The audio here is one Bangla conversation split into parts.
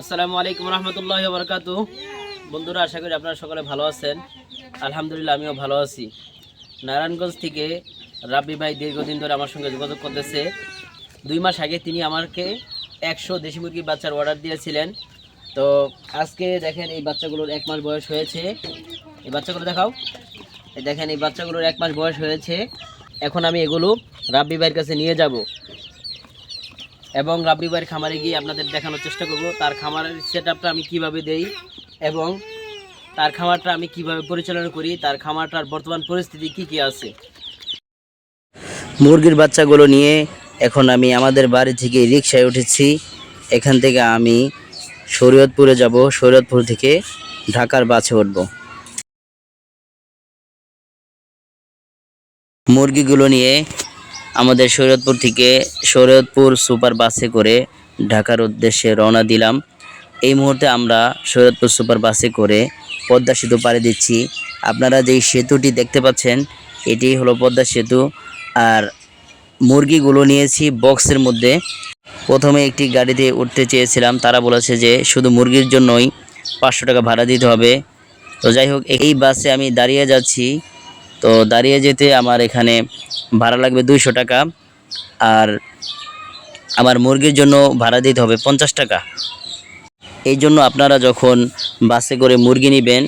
আসসালামু আলাইকুম রহমতুল্লাহ বরকাত বন্ধুরা, আশা করি আপনারা সকলে ভালো আছেন। আলহামদুলিল্লাহ, আমিও ভালো আছি। নারায়ণগঞ্জ থেকে রাব্বি ভাই দীর্ঘদিন ধরে আমার সঙ্গে যোগাযোগ করতেছে। দুই মাস আগে তিনি আমাকে একশো দেশি মুরগির বাচ্চার অর্ডার দিয়েছিলেন। তো আজকে দেখেন এই বাচ্চাগুলোর এক মাস বয়স হয়েছে। এই বাচ্চাগুলো দেখাও। দেখেন এই বাচ্চাগুলোর এক মাস বয়স হয়েছে। এখন আমি এগুলো রাব্বি ভাইয়ের কাছে নিয়ে যাব। এবং রাব্বি ভাইয়ের খামারে গিয়ে আপনাদের দেখানোর চেষ্টা করব। তার খামারের সেট আমি কীভাবে দেই এবং তার খামারটা আমি কীভাবে পরিচালনা করি, তার খামারটার বর্তমান পরিস্থিতি কি কি আছে। মুরগির বাচ্চাগুলো নিয়ে এখন আমি আমাদের বাড়ি থেকে রিক্সায় উঠেছি। এখান থেকে আমি শরীয়তপুরে যাব। শরীয়তপুর থেকে ঢাকার বাসে উঠব। মুরগিগুলো নিয়ে আমাদের শরীয়তপুর থেকে শরীয়তপুর সুপার বাসে করে ঢাকার উদ্দেশ্যে রওনা দিলাম। এই মুহূর্তে আমরা শরীয়তপুর সুপার বাসে করে পদ্মা সেতু পাড়ি দিচ্ছি। আপনারা যেই সেতুটি দেখতে পাচ্ছেন, এটি হলো পদ্মা সেতু। আর মুরগিগুলো নিয়েছি বক্সের মধ্যে। প্রথমে একটি গাড়িতে উঠতে চেয়েছিলাম। তারা বলেছে যে শুধু মুরগির জন্যই পাঁচশো টাকা ভাড়া দিতে হবে। তো যাই হোক, এই বাসে আমি দাঁড়িয়ে যাচ্ছি। তো দাঁড়িয়ে যেতে আমার এখানে ভাড়া লাগবে দুইশো টাকা আর আমার মুরগির জন্য ভাড়া দিতে হবে পঞ্চাশ টাকা। এই জন্য আপনারা যখন বাসে করে মুরগি নেবেন,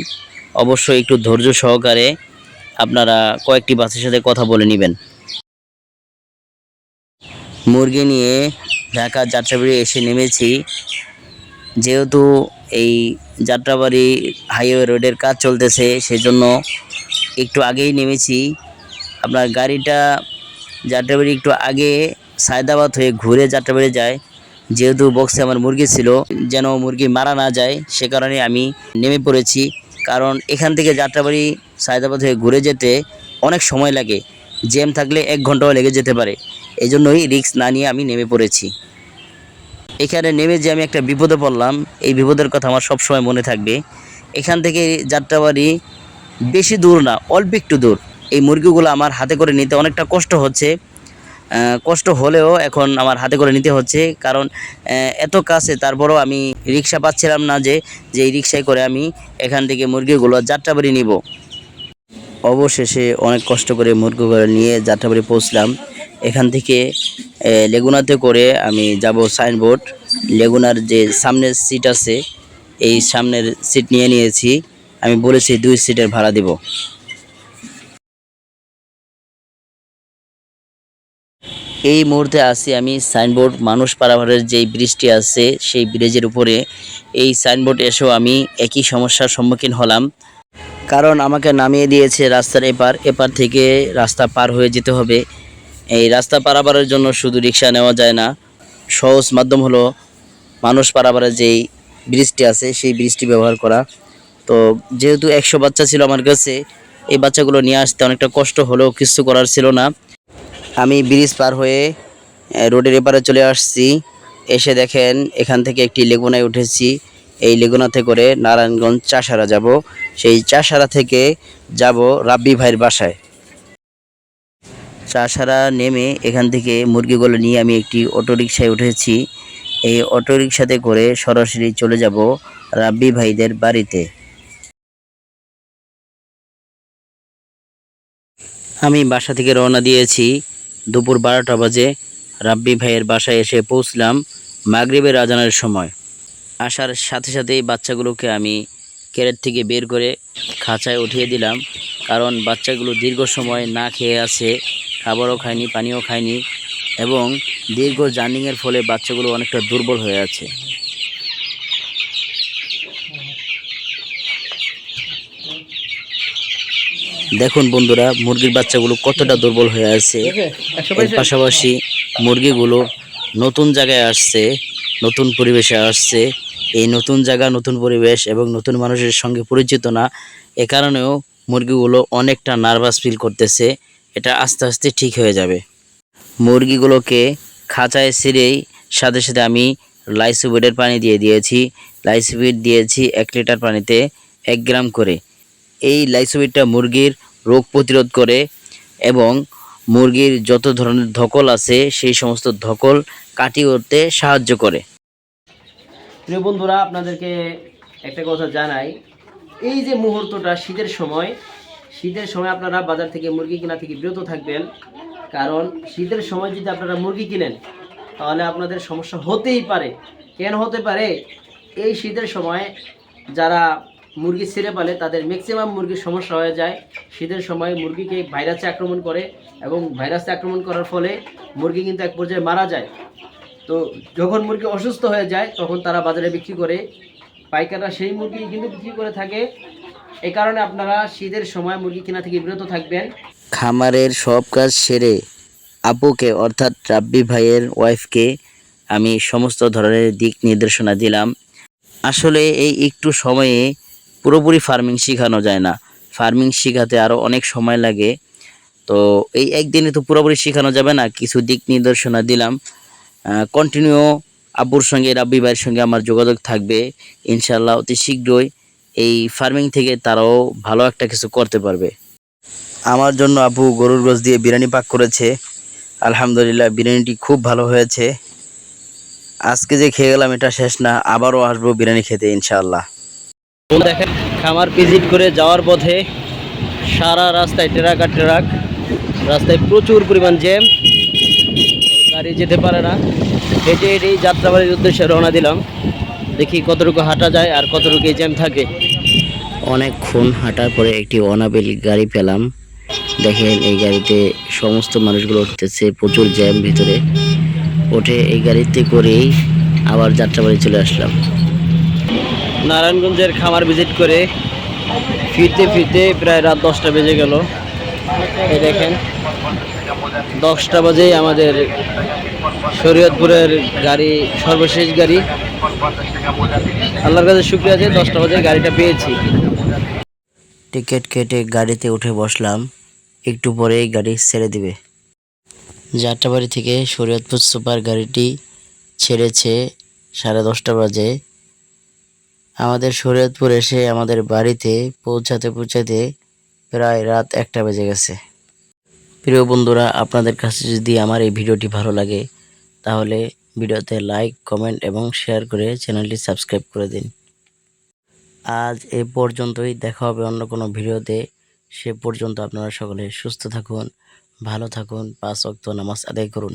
অবশ্যই একটু ধৈর্য সহকারে আপনারা কয়েকটি বাসের সাথে কথা বলে নেবেন। মুরগি নিয়ে ঢাকা যাত্রাবাড়ি এসে নেমেছি। যেহেতু এই যাত্রাবাড়ি হাইওয়ে রোডের কাজ চলতেছে, সেজন্য একটু আগেই নেমেছি। আপনার গাড়িটা যাত্রাবাড়ি একটু আগে সায়দাবাদ হয়ে ঘুরে যাত্রাবাড়ি যায়। যেহেতু বক্সে আমার মুরগি ছিল, যেন মুরগি মারা না যায়, সে কারণে আমি নেমে পড়েছি। কারণ এখান থেকে যাত্রাবাড়ি সায়দাবাদ হয়ে ঘুরে যেতে অনেক সময় লাগে। জ্যাম থাকলে এক ঘন্টাও লেগে যেতে পারে। এই জন্যই রিস্ক না নিয়ে আমি নেমে পড়েছি। এখানে নেমে যে আমি একটা বিপদে পড়লাম, এই বিপদের কথা আমার সবসময় মনে থাকবে। এখান থেকে যাত্রাবাড়ি বেশি দূর না, অল্প একটু দূর। এই মুরগিগুলো আমার হাতে করে নিতে অনেকটা কষ্ট হচ্ছে। কষ্ট হলেও এখন আমার হাতে করে নিতে হচ্ছে। কারণ এত কাছে তারপরও আমি রিক্সা পাচ্ছিলাম না যে যে এই রিক্সায় করে আমি এখান থেকে মুরগিগুলো যাত্রাবাড়ি নিব। অবশেষে অনেক কষ্ট করে মুরগিগুলো নিয়ে যাত্রাবাড়ি পৌঁছলাম। এখান থেকে লেগুনাতে করে আমি যাব সাইনবোর্ড। লেগুনার যে সামনের সিট আছে, এই সামনের সিট নিয়ে নিয়েছি। আমি বলেছি দুই সিটের ভাড়া দেব। এই মুহূর্তে আছি আমি সাইনবোর্ড, মানুষ পারাভারের যেই ব্রিজটি আছে, সেই ব্রিজের উপরে। এই সাইনবোর্ড এসেও আমি একই সমস্যার সম্মুখীন হলাম। কারণ আমাকে নামিয়ে দিয়েছে রাস্তার এপার এপার থেকে রাস্তা পার হয়ে যেতে হবে। এই রাস্তা পারাপারের জন্য শুধু রিক্সা নেওয়া যায় না, সহজ মাধ্যম হলো মানুষ পারাপারের যেই ব্রিজটি আছে, সেই ব্রিজটি ব্যবহার করা। তো যেহেতু একশো বাচ্চা ছিল আমার কাছে, এই বাচ্চাগুলো নিয়ে আসতে অনেকটা কষ্ট হলেও কিছু করার ছিল না। আমি ব্রিজ পার হয়ে রোডের এপারে চলে আসছি। এসে দেখেন এখান থেকে একটি লেগুনায় উঠেছি। এই লেগুনাতে করে নারায়ণগঞ্জ চাষারা যাব। সেই চাষারা থেকে যাব রাব্বি ভাইয়ের বাসায়। চাষারা নেমে এখান থেকে মুরগিগুলো নিয়ে আমি একটি অটোরিকশায় উঠেছি। এই অটোরিকশাতে করে সরাসরি চলে যাব রাব্বি ভাইদের বাড়িতে। আমি বাসা থেকে রওনা দিয়েছি। দুপুর বারোটা বাজে রাব্বি ভাইয়ের বাসায় এসে পৌঁছলাম মাগরিবের আজানের সময়। আসার সাথে সাথেই বাচ্চাগুলোকে আমি ক্যারেট থেকে বের করে খাঁচায় উঠিয়ে দিলাম। কারণ বাচ্চাগুলো দীর্ঘ সময় না খেয়ে আছে, খাবারও খায়নি, পানিও খায়নি এবং দীর্ঘ জার্নিংয়ের ফলে বাচ্চাগুলো অনেকটা দুর্বল হয়ে আছে। দেখুন বন্ধুরা মুরগির বাচ্চাগুলো কতটা দুর্বল হয়ে আছে। এর পাশাপাশি মুরগিগুলো নতুন জায়গায় আসছে নতুন পরিবেশে আসছে। এই নতুন জায়গা নতুন পরিবেশ এবং নতুন মানুষের সঙ্গে পরিচিত না এ কারণেও মুরগিগুলো অনেকটা নার্ভাস ফিল করতেছে। এটা আস্তে আস্তে ঠিক হয়ে যাবে। মুরগিগুলোকে খাঁচায় ছিঁড়েই সাথে সাথে আমি লাইসোবিডের পানি দিয়ে দিয়েছি। লাইসোবিড দিয়েছি এক লিটার পানিতে এক গ্রাম করে। এই লাইসোবিডটা মুরগির রোগ প্রতিরোধ করে এবং মুরগির যত ধরনের ধকল আছে, সেই সমস্ত ধকল কাটিয়ে উঠতে সাহায্য করে। প্রিয় বন্ধুরা, আপনাদেরকে একটা কথা জানাই। এই যে মুহূর্তটা, শীতের সময় শীতের সময় আপনারা বাজার থেকে মুরগি কেনা থেকে বিরত থাকবেন। কারণ শীতের সময় যদি আপনারা মুরগি কিনেন, তাহলে আপনাদের সমস্যা হতেই পারে। কেন হতে পারে? এই শীতের সময় যারা মুরগি ছেড়ে পালে তাদের ম্যাক্সিমাম মুরগির সমস্যা হয়ে যায়। শীতের সময় মুরগিকে ভাইরাসে আক্রমণ করে এবং ভাইরাসে আক্রমণ করার ফলে মুরগি কিন্তু এক পর্যায়ে মারা যায়। তো যখন মুরগি অসুস্থ হয়ে যায়, তখন তারা বাজারে বিক্রি করে। পাইকাররা সেই মুরগি কিন্তু বিক্রি করে থাকে। এই কারণে আপনারা শীতের সময় মুরগি কেনা থেকে বিরত থাকবেন। খামারের সব কাজ সেরে আপুকে, অর্থাৎ রাব্বি ভাইয়ের ওয়াইফকে আমি সমস্ত ধরনের দিক নির্দেশনা দিলাম। আসলে এই একটু সময়ে পুরোপুরি ফার্মিং শেখানো যায় না। ফার্মিং শেখাতে আরও অনেক সময় লাগে। তো এই একদিনে তো পুরোপুরি শেখানো যাবে না। কিছু দিক নির্দেশনা দিলাম। কন্টিনিউ আব্বুর সঙ্গে, রাব্বি ভাইয়ের সঙ্গে আমার যোগাযোগ থাকবে। ইনশাল্লাহ অতি শীঘ্রই এই ফার্মিং থেকে তারাও ভালো একটা কিছু করতে পারবে। আমার জন্য আপু গরুর গোস দিয়ে বিরিয়ানি পাক করেছে। আলহামদুলিল্লাহ বিরিয়ানিটি খুব ভালো হয়েছে। আজকে যে খেয়ে গেলাম, এটা শেষ না। আবারও আসব বিরিয়ানি খেতে, ইনশাআল্লাহ। দেখেন, খামার ভিজিট করে যাওয়ার পথে সারা রাস্তায় ট্রাক আর ট্রাক, রাস্তায় প্রচুর পরিমাণ জ্যাম। গাড়ি যেতে পারে না। হেঁটে হেঁটেই যাত্রাবাড়ির উদ্দেশ্যে রওনা দিলাম। দেখি কতটুকু হাঁটা যায় আর কতটুকু জ্যাম থাকে। অনেকক্ষণ হাঁটার পরে একটি অনাবেল গাড়ি পেলাম। দেখেন, এই গাড়িতে সমস্ত মানুষগুলো উঠতেছে, প্রচুর জ্যাম ভিতরে। উঠে এই গাড়িতে করেই আবার যাত্রাবাড়ি চলে আসলাম। নারায়ণগঞ্জের খামার ভিজিট করে ফিরতে ফিরতে প্রায় রাত দশটা বেজে গেল। এই দেখেন, দশটা বাজেই আমাদের শরীয়তপুরের গাড়ি, সর্বশেষ গাড়ি। আল্লাহর কাছে শুক্রিয়া আছে, দশটা বাজে গাড়িটা পেয়েছি। টিকিট কেটে গাড়িতে উঠে বসলাম, একটু পরেই গাড়ি ছেড়ে দিবে। যাত্রাবাড়ি থেকে শরীয়তপুর সুপার গাড়িটি ছেড়েছে সাড়ে দশটা বাজে। আমাদের শরীয়তপুর এসে আমাদের বাড়িতে পৌঁছাতে পৌঁছাতে প্রায় রাত একটা বেজে গেছে। প্রিয় বন্ধুরা, আপনাদের কাছে যদি আমার এই ভিডিওটি ভালো লাগে, তাহলে ভিডিওতে লাইক, কমেন্ট এবং শেয়ার করে চ্যানেলটি সাবস্ক্রাইব করে দিন। আজ এ পর্যন্তই, দেখা হবে অন্য কোনো ভিডিওতে। সে পর্যন্ত আপনারা সকলে সুস্থ থাকুন, ভালো থাকুন, পাঁচ অক্ত নামাজ আদায় করুন।